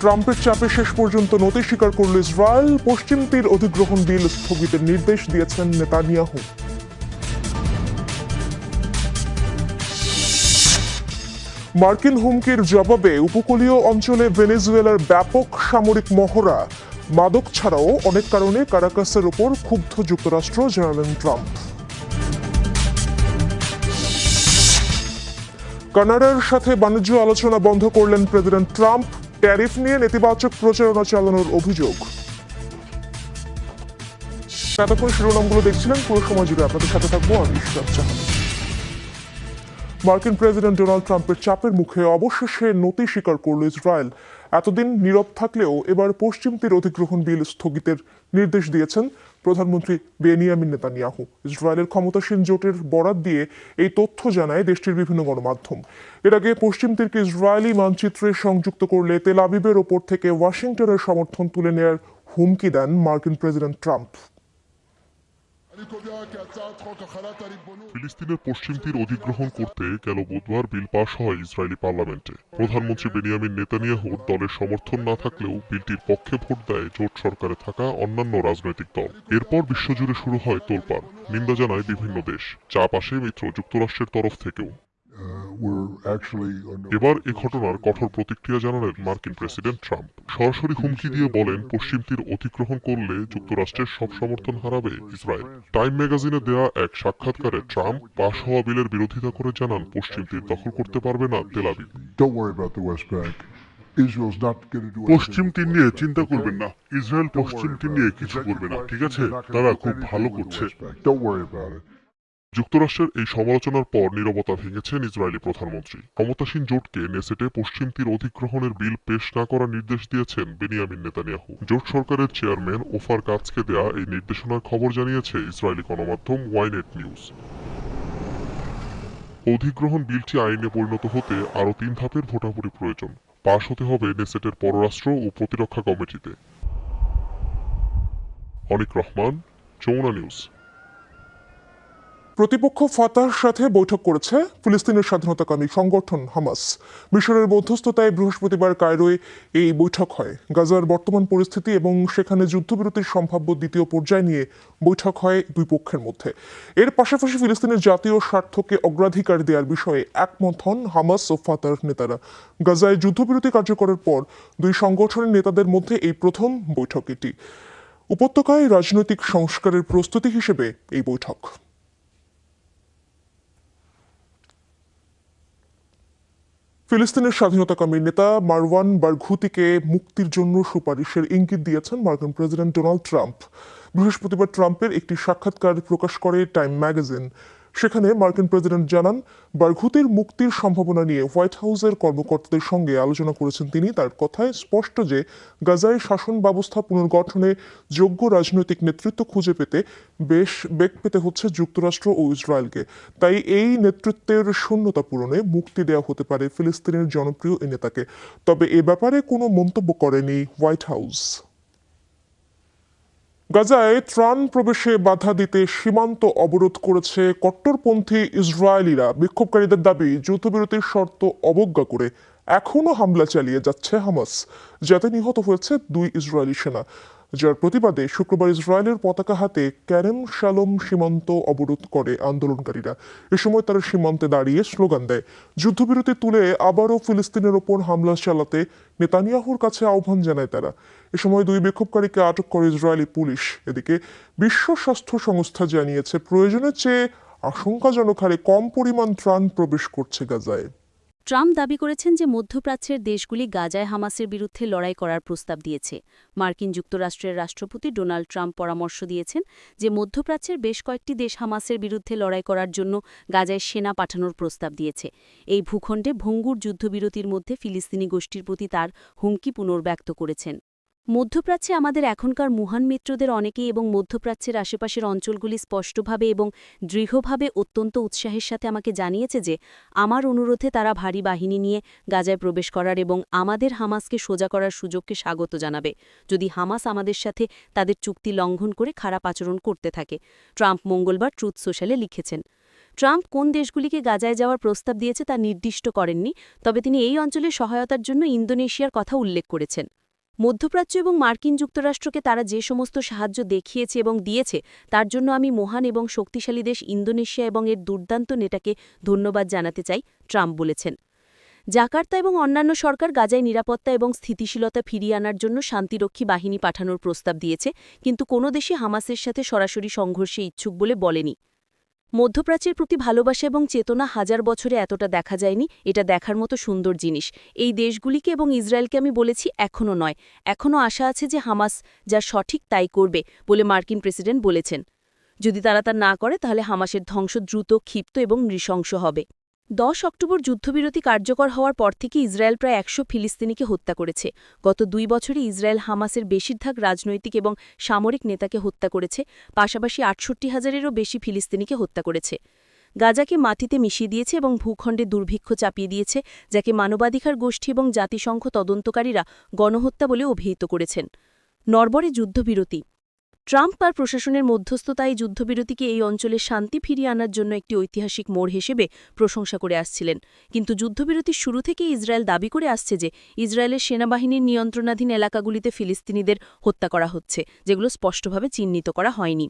ট্রাম্পের চাপে শেষ পর্যন্ত নতি স্বীকার করল ইসরায়েল, পশ্চিম তীর অধিগ্রহণ বিল স্থগিতের নির্দেশ দিয়েছেন নেতানিয়াহু। মার্কিন হুমকির জবাবে উপকূলীয় অঞ্চলে ভেনেজুয়েলার ব্যাপক সামরিক মহড়া। মাদক ছাড়াও অনেক কারণে কারাকাসের ওপর ক্ষুব্ধ যুক্তরাষ্ট্র জানালেন ট্রাম্প। কানাডার সাথে বাণিজ্য আলোচনা বন্ধ করলেন প্রেসিডেন্ট ট্রাম্প। ট্যারিফ নিয়ে নেতিবাচক প্রচারণা চালানোর অভিযোগ। এতক্ষণ শিরোনামগুলো দেখছিলেন পুরো সময় জুড়ে আপনাদের সাথে থাকব আমি মার্কিন প্রেসিডেন্ট ডোনাল্ড ট্রাম্পের চাপের মুখে অবশেষে নতি স্বীকার করল ইসরায়েল। এতদিন নীরব থাকলেও এবার পশ্চিম তীর অধিগ্রহণ বিল স্থগিতের নির্দেশ দিয়েছেন প্রধানমন্ত্রী বেনিয়ামিন নেতানিয়াহু। ইসরায়েলের ক্ষমতাসীন জোটের বরাত দিয়ে এই তথ্য জানায় দেশটির বিভিন্ন গণমাধ্যম। এর আগে পশ্চিম তীরকে ইসরায়েলি মানচিত্রে সংযুক্ত করলে তেল আবিবের ওপর থেকে ওয়াশিংটনের সমর্থন তুলে নেওয়ার হুমকি দেন মার্কিন প্রেসিডেন্ট ট্রাম্প। ফিলিস্তিনের পশ্চিম তীর অধিগ্রহণ করতে গেল বুধবার বিল পাশ হয় ইসরায়েলি পার্লামেন্টে। প্রধানমন্ত্রী বেনিয়ামিন নেতানিয়াহুর দলের সমর্থন না থাকলেও বিলটির পক্ষে ভোট দেয় জোট সরকারে থাকা অন্যান্য রাজনৈতিক দল। এরপর বিশ্বজুড়ে শুরু হয় তোলপাড়। নিন্দা জানায় বিভিন্ন দেশ। চাপ আসে মিত্র যুক্তরাষ্ট্রের তরফ থেকেও। এবার এ ঘটনার কঠোর প্রতিক্রিয়া জানালেন মার্কিন প্রেসিডেন্ট ট্রাম্প। সরাসরি হুমকি দিয়ে বলেন পশ্চিম তীর অতিক্রহণ করলে যুক্তরাষ্ট্রের সব সমর্থন হারাবে ইসরায়েল। টাইম ম্যাগাজিনে দেয়া এক সাক্ষাৎকারে ট্রাম্প পাশ হওয়া বিলের বিরোধিতা করে জানান পশ্চিম তীর দখল করতে পারবে না Tel Aviv. Don't worry about the West Bank. Israel's not going to do পশ্চিম তীর নিয়ে চিন্তা করবেন না। ইসরায়েল পশ্চিম তীর নিয়ে কিছু করবে না ঠিক আছে? তারা খুব ভালো করছে। যুক্তরাষ্ট্রের এই সমালোচনার পর নীরবতা ভেঙেছেন ইসরায়েলি প্রধানমন্ত্রী। ক্ষমতাসীন জোটকে নেসেটে পশ্চিম তীর অধিগ্রহণের বিল পেশ না করার নির্দেশ দিয়েছেন বেনিয়ামিন নেতানিয়াহু। জোট সরকারের চেয়ারম্যান ওফার কাজকে দেয়া এই নির্দেশনার খবর জানিয়েছে ইসরায়েলি গণমাধ্যম ওয়াইনেট নিউজ। অধিগ্রহণ বিলটি আইনে পরিণত হতে আরও তিন ধাপের ভোটাভুটি প্রয়োজন। পাশ হতে হবে নেসেটের পররাষ্ট্র ও প্রতিরক্ষা কমিটিতে। অনিক রহমান, যমুনা নিউজ। প্রতিপক্ষ ফাতার সাথে বৈঠক করেছে ফিলিস্তিনের স্বাধীনতাকামী সংগঠন হামাস। মিশরের মধ্যস্থতায় বৃহস্পতিবার কায়রোয় এই বৈঠক হয়। গাজার বর্তমান পরিস্থিতি এবং সেখানে যুদ্ধবিরতির সম্ভাব্য দ্বিতীয় পর্যায় নিয়ে বৈঠক হয় দুই পক্ষের মধ্যে। এর পাশাপাশি ফিলিস্তিনের জাতীয় স্বার্থকে অগ্রাধিকার দেওয়ার বিষয়ে একমত হন হামাস ও ফাতার নেতারা। গাজায় যুদ্ধবিরতি কার্যকরের পর দুই সংগঠনের নেতাদের মধ্যে এই প্রথম বৈঠক এটি। উপত্যকায় রাজনৈতিক সংস্কারের প্রস্তুতি হিসেবে এই বৈঠক। ফিলিস্তিনের স্বাধীনতা স্বাধীনতাকামী নেতা মারওয়ান বারঘুতিকে মুক্তির জন্য সুপারিশের ইঙ্গিত দিয়েছেন মার্কিন প্রেসিডেন্ট ডোনাল্ড ট্রাম্প। বৃহস্পতিবার ট্রাম্পের একটি সাক্ষাৎকার প্রকাশ করে টাইম ম্যাগাজিন। সেখানে মার্কিন প্রেসিডেন্ট জানান, বারঘুতির মুক্তির সম্ভাবনা নিয়ে হোয়াইট হাউসের কর্মকর্তাদের সঙ্গে আলোচনা করেছেন তিনি। তার কথায় স্পষ্ট যে, গাজায় শাসন ব্যবস্থা পুনর্গঠনে যোগ্য রাজনৈতিক নেতৃত্ব খুঁজে পেতে বেশ বেগ পেতে হচ্ছে যুক্তরাষ্ট্র ও ইসরায়েলকে। তাই এই নেতৃত্বের শূন্যতা পূরণে মুক্তি দেওয়া হতে পারে ফিলিস্তিনের জনপ্রিয় এই নেতাকে। তবে এ ব্যাপারে কোনো মন্তব্য করেনি হোয়াইট হাউস। গাজায় ত্রাণ প্রবেশে বাধা দিতে সীমান্ত অবরোধ করেছে কট্টরপন্থী ইসরায়েলিরা। বিক্ষোভকারীদের দাবি, যুদ্ধবিরতির শর্ত অবজ্ঞা করে এখনও হামলা চালিয়ে যাচ্ছে হামাস, যাতে নিহত হয়েছে দুই ইসরায়েলি সেনা। যার প্রতিবাদে শুক্রবার ইসরায়েলের পতাকা হাতে ক্যারেম শালম সীমান্ত অবরোধ করে আন্দোলনকারীরা। এ সময় তারা সীমান্তে দাঁড়িয়ে স্লোগান দেয়। যুদ্ধবিরতি তুলে আবারও ফিলিস্তিনের ওপর হামলা চালাতে নেতানিয়াহুর কাছে আহ্বান জানায় তারা। এ সময় দুই বিক্ষোভকারীকে আটক করে ইসরায়েলি পুলিশ। এদিকে বিশ্ব স্বাস্থ্য সংস্থা জানিয়েছে, প্রয়োজনের চেয়ে আশঙ্কাজনক হারে কম পরিমাণ ত্রাণ প্রবেশ করছে গাজায়। ট্রাম্প দাবি করেছেন যে মধ্যপ্রাচ্যের দেশগুলি গাজায় হামাসের বিরুদ্ধে লড়াই করার প্রস্তাব দিয়েছে। মার্কিন যুক্তরাষ্ট্রের রাষ্ট্রপতি ডোনাল্ড ট্রাম্প পরামর্শ দিয়েছেন যে মধ্যপ্রাচ্যের বেশ কয়েকটি দেশ হামাসের বিরুদ্ধে লড়াই করার জন্য গাজায় সেনা পাঠানোর প্রস্তাব দিয়েছে। এই ভূখণ্ডে ভঙ্গুর যুদ্ধবিরতির মধ্যে ফিলিস্তিনি গোষ্ঠীর প্রতি তার হুমকি পুনর্ব্যক্ত করেছেন। মধ্যপ্রাচ্যে আমাদের এখনকার মহান মিত্রদের অনেকেই এবং মধ্যপ্রাচ্যের আশেপাশের অঞ্চলগুলি স্পষ্টভাবে এবং দৃঢ়ভাবে অত্যন্ত উৎসাহের সাথে আমাকে জানিয়েছে যে, আমার অনুরোধে তারা ভারী বাহিনী নিয়ে গাজায় প্রবেশ করার এবং আমাদের হামাসকে সোজা করার সুযোগকে স্বাগত জানাবে। যদি হামাস আমাদের সাথে তাদের চুক্তি লঙ্ঘন করে খারাপ আচরণ করতে থাকে, ট্রাম্প মঙ্গলবার ট্রুথ সোশ্যালে লিখেছেন। ট্রাম্প কোন দেশগুলিকে গাজায় যাওয়ার প্রস্তাব দিয়েছে তা নির্দিষ্ট করেননি, তবে তিনি এই অঞ্চলে সহায়তার জন্য ইন্দোনেশিয়ার কথা উল্লেখ করেছেন। মধ্যপ্রাচ্য এবং মার্কিন যুক্তরাষ্ট্রকে তারা যে সমস্ত সাহায্য দেখিয়েছে এবং দিয়েছে, তার জন্য আমি মহান এবং শক্তিশালী দেশ ইন্দোনেশিয়া এবং এর দুর্দান্ত নেটাকে ধন্যবাদ জানাতে চাই, ট্রাম্প বলেছেন। জাকার্তা এবং অন্যান্য সরকার গাজায় নিরাপত্তা এবং স্থিতিশীলতা ফিরিয়ে আনার জন্য শান্তিরক্ষী বাহিনী পাঠানোর প্রস্তাব দিয়েছে, কিন্তু কোনো দেশে হামাসের সাথে সরাসরি সংঘর্ষে ইচ্ছুক বলে বলেনি। মধ্যপ্রাচ্যের প্রতি ভালোবাসা এবং চেতনা হাজার বছরে এতটা দেখা যায়নি, এটা দেখার মতো সুন্দর জিনিস। এই দেশগুলিকে এবং ইসরায়েলকে আমি বলেছি এখনও নয়। এখনও আশা আছে যে হামাস যা সঠিক তাই করবে বলে মার্কিন প্রেসিডেন্ট বলেছেন। যদি তারা তা না করে, তাহলে হামাসের ধ্বংস দ্রুত, ক্ষিপ্ত এবং নৃশংস হবে। দশ অক্টোবর যুদ্ধবিরতি কার্যকর হওয়ার পর থেকে ইসরায়েল প্রায় একশো ফিলিস্তিনিকে হত্যা করেছে। গত দুই বছরে ইসরায়েল হামাসের বেশিরভাগ রাজনৈতিক এবং সামরিক নেতাকে হত্যা করেছে, পাশাপাশি আটষট্টি হাজারেরও বেশি ফিলিস্তিনিকে হত্যা করেছে। গাজাকে মাটিতে মিশিয়ে দিয়েছে এবং ভূখণ্ডে দুর্ভিক্ষ চাপিয়ে দিয়েছে, যাকে মানবাধিকার গোষ্ঠী এবং জাতিসংঘ তদন্তকারীরা গণহত্যা বলে অভিহিত করেছেন। নরবরে যুদ্ধবিরতি ট্রাম্প আর প্রশাসনের মধ্যস্থতায় যুদ্ধবিরতিকে এই অঞ্চলে শান্তি ফিরিয়ে আনার জন্য একটি ঐতিহাসিক মোড় হিসেবে প্রশংসা করে আসছিলেন। কিন্তু যুদ্ধবিরতির শুরু থেকে ইসরায়েল দাবি করে আসছে যে, ইসরায়েলের সেনাবাহিনীর নিয়ন্ত্রণাধীন এলাকাগুলিতে ফিলিস্তিনিদের হত্যা করা হচ্ছে, যেগুলো স্পষ্টভাবে চিহ্নিত করা হয়নি।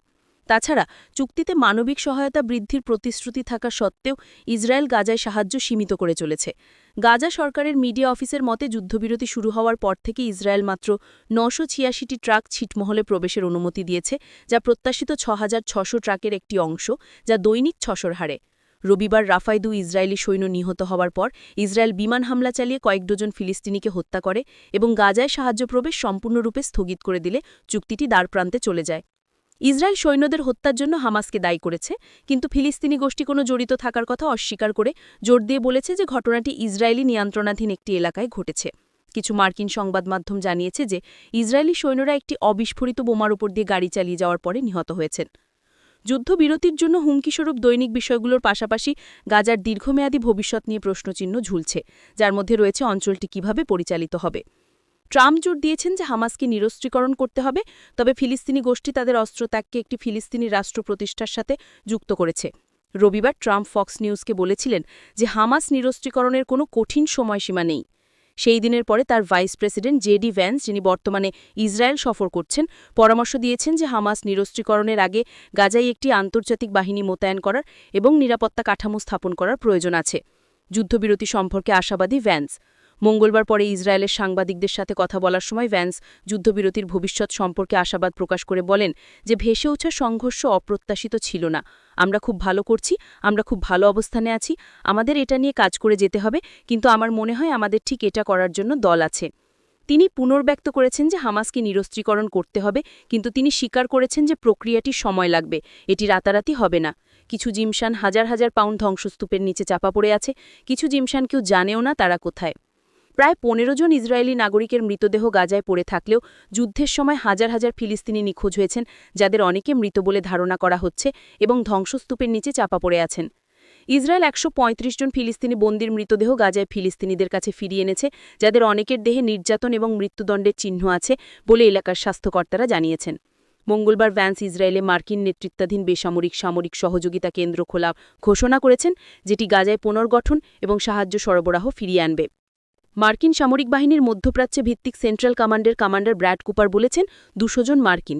তাছাড়া চুক্তিতে মানবিক সহায়তা বৃদ্ধির প্রতিশ্রুতি থাকা সত্ত্বেও ইসরায়েল গাজায় সাহায্য সীমিত করে চলেছে। গাজা সরকারের মিডিয়া অফিসের মতে যুদ্ধবিরতি শুরু হওয়ার পর থেকে ইসরায়েল মাত্র নশো ছিয়াশিটি ট্রাক ছিটমহলে প্রবেশের অনুমতি দিয়েছে, যা প্রত্যাশিত ছ ট্রাকের একটি অংশ, যা দৈনিক ছশোর হারে। রবিবার রাফায় দু ইসরায়েলি সৈন্য নিহত হওয়ার পর ইসরায়েল বিমান হামলা চালিয়ে কয়েক ডজন ফিলিস্তিনিকে হত্যা করে এবং গাজায় সাহায্য প্রবেশ সম্পূর্ণরূপে স্থগিত করে দিলে চুক্তিটি দ্বারপ্রান্তে চলে যায়। ইসরায়েল সৈন্যদের হত্যার জন্য হামাসকে দায়ী করেছে, কিন্তু ফিলিস্তিনি গোষ্ঠী কোনো জড়িত থাকার কথা অস্বীকার করে জোর দিয়ে বলেছে যে ঘটনাটি ইসরায়েলি নিয়ন্ত্রণাধীন একটি এলাকায় ঘটেছে। কিছু মার্কিন সংবাদ মাধ্যম জানিয়েছে যে ইসরায়েলি সৈন্যরা একটি অবিস্ফোরিত বোমার উপর দিয়ে গাড়ি চালিয়ে যাওয়ার পরে নিহত হয়েছেন। যুদ্ধবিরতির জন্য হুমকিস্বরূপ দৈনিক বিষয়গুলোর পাশাপাশি গাজার দীর্ঘমেয়াদী ভবিষ্যৎ নিয়ে প্রশ্নচিহ্ন ঝুলছে, যার মধ্যে রয়েছে অঞ্চলটি কীভাবে পরিচালিত হবে। ট্রাম্প জোর দিয়েছেন যে হামাসকে নিরস্ত্রীকরণ করতে হবে, তবে ফিলিস্তিনি গোষ্ঠী তাদের অস্ত্রত্যাগকে একটি ফিলিস্তিনি রাষ্ট্র প্রতিষ্ঠার সাথে যুক্ত করেছে। রবিবার ট্রাম্প ফক্স নিউজকে বলেছিলেন যে হামাস নিরস্ত্রীকরণের কোনো কঠিন সময়সীমা নেই। সেই দিনের পরে তার ভাইস প্রেসিডেন্ট জেডি ভ্যান্স, যিনি বর্তমানে ইসরায়েল সফর করছেন, পরামর্শ দিয়েছেন যে হামাস নিরস্ত্রীকরণের আগে গাজায় একটি আন্তর্জাতিক বাহিনী মোতায়েন করার এবং নিরাপত্তা কাঠামো স্থাপন করার প্রয়োজন আছে। যুদ্ধবিরতি সম্পর্কে আশাবাদী ভ্যান্স মঙ্গলবার পরে ইসরায়েলের সাংবাদিকদের সাথে কথা বলার সময় ভ্যান্স যুদ্ধবিরতির ভবিষ্যৎ সম্পর্কে আশাবাদ প্রকাশ করে বলেন যে ভেসে ওঠা সংঘর্ষ অপ্রত্যাশিত ছিল না। আমরা খুব ভালো করছি, আমরা খুব ভালো অবস্থানে আছি, আমাদের এটা নিয়ে কাজ করে যেতে হবে, কিন্তু আমার মনে হয় আমাদের ঠিক এটা করার জন্য দল আছে। তিনি পুনর্ব্যক্ত করেছেন যে হামাসকে নিরস্ত্রীকরণ করতে হবে, কিন্তু তিনি স্বীকার করেছেন যে প্রক্রিয়াটি সময় লাগবে, এটি রাতারাতি হবে না। কিছু জিমশান হাজার হাজার পাউন্ড ধ্বংসস্তূপের নিচে চাপা পড়ে আছে, কিছু জিমশান কেউ জানেও না তারা কোথায়। প্রায় পনেরো জন ইসরায়েলি নাগরিকের মৃতদেহ গাজায় পড়ে থাকলেও যুদ্ধের সময় হাজার হাজার ফিলিস্তিনি নিখোঁজ হয়েছেন, যাদের অনেকে মৃত বলে ধারণা করা হচ্ছে এবং ধ্বংসস্তূপের নিচে চাপা পড়ে আছেন। ইসরায়েল একশো পঁয়ত্রিশ জন ফিলিস্তিনি বন্দির মৃতদেহ গাজায় ফিলিস্তিনিদের কাছে ফিরিয়ে এনেছে, যাদের অনেকের দেহে নির্যাতন এবং মৃত্যুদণ্ডের চিহ্ন আছে বলে এলাকার স্বাস্থ্যকর্তারা জানিয়েছেন। মঙ্গলবার ভ্যান্স ইসরায়েলে মার্কিন নেতৃত্বাধীন বেসামরিক সামরিক সহযোগিতা কেন্দ্র খোলা ঘোষণা করেছেন, যেটি গাজায় পুনর্গঠন এবং সাহায্য সরবরাহ ফিরিয়ে আনবে। মার্কিন সামরিক বাহিনীর মধ্যপ্রাচ্যে ভিত্তিক সেন্ট্রাল কমান্ডের কমান্ডার ব্র্যাড কুপার বলেছেন দুশো জন মার্কিন